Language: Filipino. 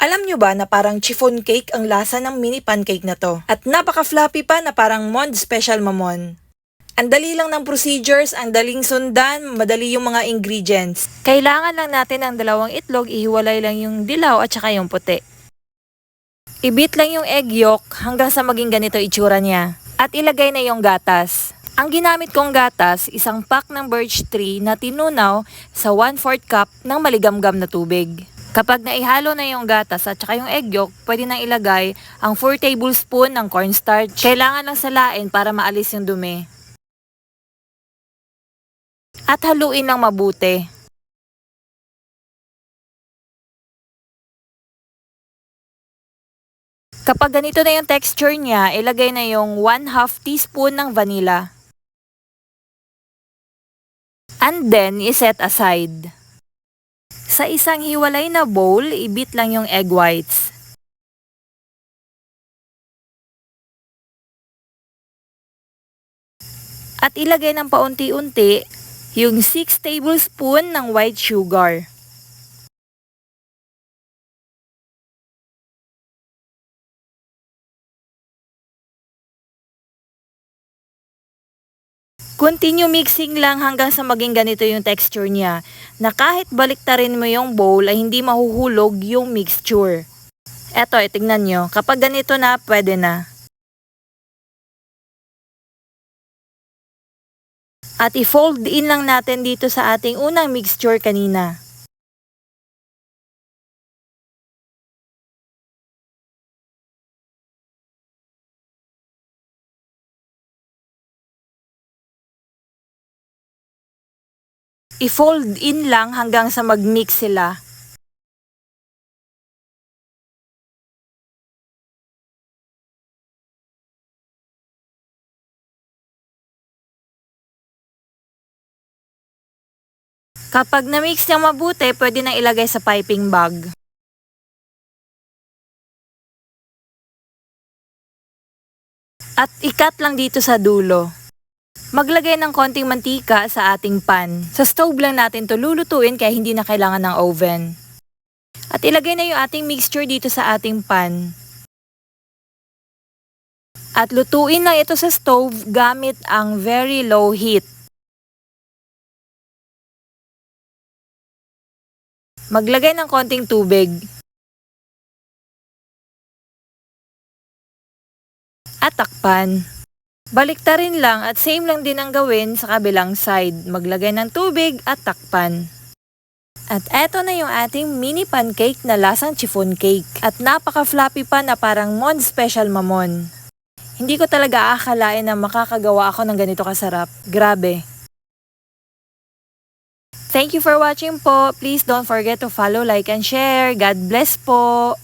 Alam nyo ba na parang chiffon cake ang lasa ng mini pancake na to? At napaka-fluffy pa na parang Mond Special Mamon. Ang dali lang ng procedures, ang daling sundan, madali yung mga ingredients. Kailangan lang natin ng dalawang itlog, ihiwalay lang yung dilaw at saka yung puti. Ibit lang yung egg yolk hanggang sa maging ganito itsura niya. At ilagay na yung gatas. Ang ginamit kong gatas, isang pack ng birch tree na tinunaw sa 1/4 cup ng maligamgam na tubig. Kapag naihalo na yung gatas at saka yung egg yolk, pwede nang ilagay ang 4 tablespoon ng cornstarch. Kailangan lang salain para maalis yung dumi. At haluin ng mabuti. Kapag ganito na yung texture niya, ilagay na yung 1 half teaspoon ng vanilla. And then, iset aside. Sa isang hiwalay na bowl, ibit lang yung egg whites. At ilagay ng paunti-unti yung 6 tablespoon ng white sugar. Continue mixing lang hanggang sa maging ganito yung texture niya na kahit baliktarin mo yung bowl ay hindi mahuhulog yung mixture. Eto, eh, tingnan nyo. Kapag ganito na, pwede na. At i-fold in lang natin dito sa ating unang mixture kanina. I-fold in lang hanggang sa mag-mix sila. Kapag na-mix niya mabuti, pwede nang ilagay sa piping bag. At ikat lang dito sa dulo. Maglagay ng konting mantika sa ating pan. Sa stove lang natin to lulutuin kaya hindi na kailangan ng oven. At ilagay na yung ating mixture dito sa ating pan. At lutuin lang ito sa stove gamit ang very low heat. Maglagay ng konting tubig. At takpan. Baliktarin lang at same lang din ang gawin sa kabilang side. Maglagay ng tubig at takpan. At eto na yung ating mini pancake na lasang chiffon cake. At napaka-floppy pa na parang Mon Special Mamon. Hindi ko talaga akalain na makakagawa ako ng ganito kasarap. Grabe. Thank you for watching po. Please don't forget to follow, like, and share. God bless po.